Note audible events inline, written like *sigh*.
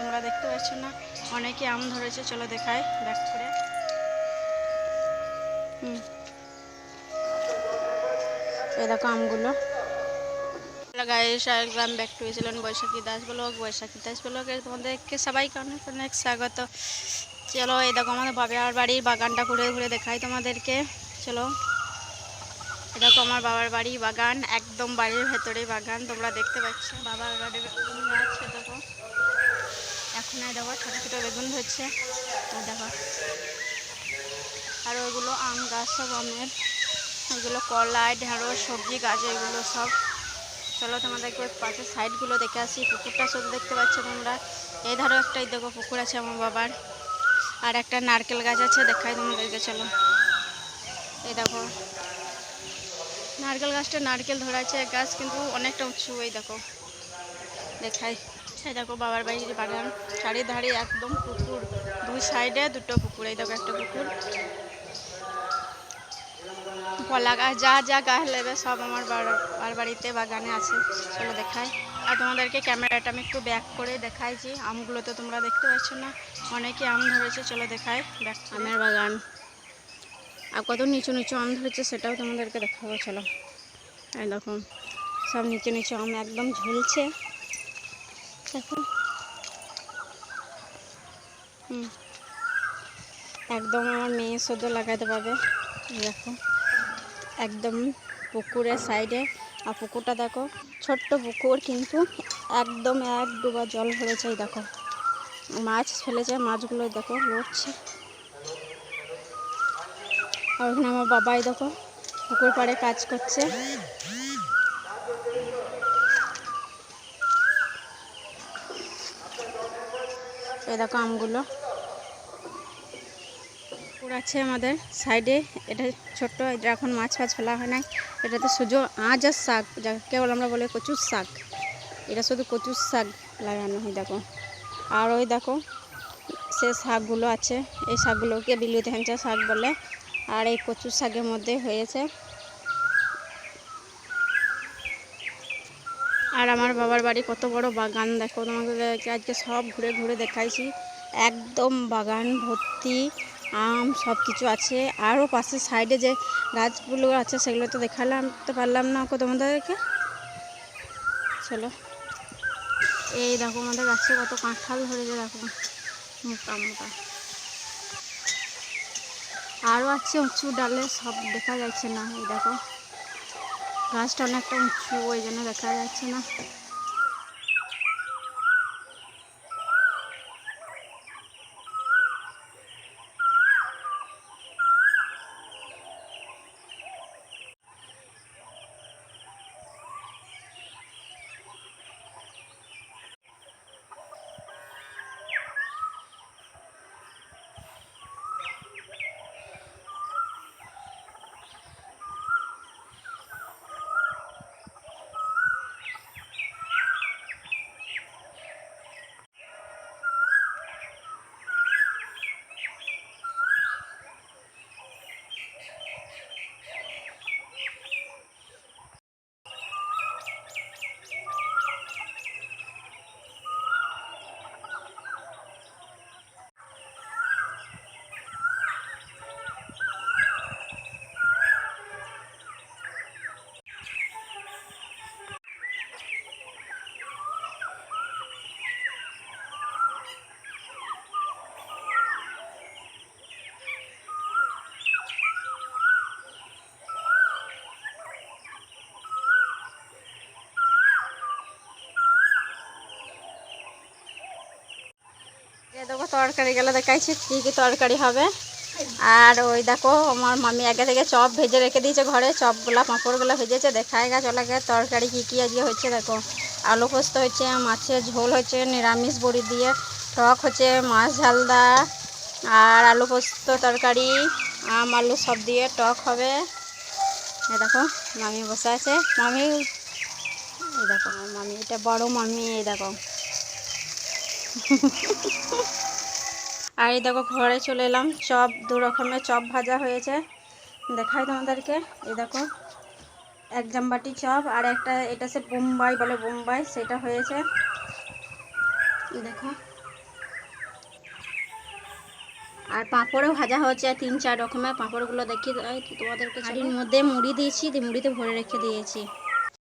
তোমরা দেখতে পাচ্ছ না, অনেকে আম ধরেছে, চলো দেখায় ব্যাক করে। হুম। দেখো আমগুলো। Guys Aslam back to Baishakhi Das blog, Baishakhi Das ব্লগের তোমাদেরকে সবাইকে অনেক অনেক স্বাগত। চলো, এই দেখো আমাদের বাবার বাড়ির বাগানটা ঘুরে ঘুরে দেখাই তোমাদেরকে। চলো। এ দেখো আমার বাবার বাড়ি বাগান, একদম বাড়ির ভেতরে বাগান, তোমরা দেখতে পাচ্ছ। বাবার বাড়ির এই দেখো ছোটো ছোটো বেগুন ধরছে। দেখো। আর ওইগুলো আম গাছ সব আমের। এগুলো কলাই ঢেঁড়স, সবজি গাছ এগুলো সব। চলো তোমাদেরকে ওই পাশের সাইডগুলো দেখে আসি। পুকুরটা শুধু দেখতে পাচ্ছ তোমরা। এই ধারও একটাই দেখো, পুকুর আছে আমার বাবার। আর একটা নারকেল গাছ আছে, দেখাই তোমাদেরকে, চলো। এই দেখো। নারকেল গাছটা নারকেল ধরাছে গাছ, কিন্তু অনেকটা উঁচু, এই দেখো। দেখাই। এই দেখো বাবার বাড়ির বাগান চারিধারে একদম পুকুর, দুই সাইডে দুটো পুকুর, এই দেখো একটা পুকুর। কলা গাছ, যা যা গাছ নেবে সব আমার বার বাড়িতে বাগানে আছে। চলো দেখাই। আর তোমাদেরকে ক্যামেরাটা আমি একটু ব্যাক করে দেখাইছি আমগুলো তো তোমরা দেখতে পাচ্ছ না। অনেকে আম ধরেছে, চলো দেখাই ব্যাক আমের বাগান। আর কত নিচু নিচু আম ধরেছে সেটাও তোমাদেরকে দেখাবো, চলো। এই দেখো, সব নিচু নিচু আম একদম ঝুলছে। দেখো হুম। একদম আমার মেয়ে সদ্য লাগাতে পারবে। দেখো একদম পুকুরের সাইডে। আর পুকুরটা দেখো, ছোট্ট পুকুর কিন্তু একদম এক ডুবা জল ভরেছে দেখো। মাছ ফেলেছে, মাছগুলো দেখো, লড়ছে। আর ওখানে আমার বাবাই দেখো, পুকুর পাড়ে কাজ করছে। এই দেখো আমগুলো। আছে আমাদের সাইডে। এটা ছোট্ট এটা এখন মাছ ফাছ ফেলা হয় নাই। এটাতে সুজো আঁচ আর শাক যা কেবল আমরা বলে কচুর শাক। এটা শুধু কচুর শাক লাগানো হয়, দেখো। আর ওই দেখো, সে শাকগুলো আছে। এই শাকগুলোকে বিলুতি হেঁচা শাক বলে। আর এই কচুর শাকের মধ্যে হয়েছে আর আমার বাবার বাড়ি কত বড় বাগান, দেখো তোমাকে আজকে সব ঘুরে ঘুরে দেখাইছি। একদম বাগান, ভর্তি, আম সব কিছু আছে। আরও পাশের সাইডে যে গাছগুলো আছে, সেগুলো তো দেখালাম, তো পারলাম না ওকে তোমাদেরকে। চলো। এই দেখো আমাদের গাছে কত কাঁঠাল ধরেছে, দেখো। মোটা মোটা। আরও আছে উঁচু ডালে, সব দেখা যাচ্ছে না, এই দেখো। গাছটা অনেকটা উঁচু ওই জন্য দেখা যাচ্ছে না। এ দেখো তরকারি গেলে দেখাইছি কী কী তরকারি হবে। আর ওই দেখো, আমার মামি আগে থেকে চপ ভেজে রেখে দিয়েছে ঘরে, চপগুলা, পাঁপড়গুলো ভেজেছে দেখায় গা চলে গে তরকারি কী কী আজকে হচ্ছে দেখো। আলু পোস্ত হচ্ছে মাছের ঝোল হচ্ছে নিরামিষ বড়ি দিয়ে, টক হচ্ছে মাছ ঝালদা আর আলু পোস্ত তরকারি, আম, আলু সব দিয়ে টক হবে। এ দেখো, মামি বসে আছে। মামি, এই দেখো, মামি, এটা বড় মামি, এই দেখো। *laughs* আর এই দেখো ঘরে চলে এলাম। চপ দু রকমের চপ ভাজা হয়েছে। দেখাই তোমাদেরকে। এই দেখো এক জাম্বাটি চপ আর একটা এটা সে বোম্বাই বলে বোম্বাই সেটা হয়েছে। দেখো। আর পাঁপড়ও ভাজা হয়েছে তিন চার রকমের পাঁপড়গুলো দেখি তোমাদেরকে হাড়ির মধ্যে মুড়ি দিয়েছি দিয়ে মুড়িতে ভরে রেখে দিয়েছি।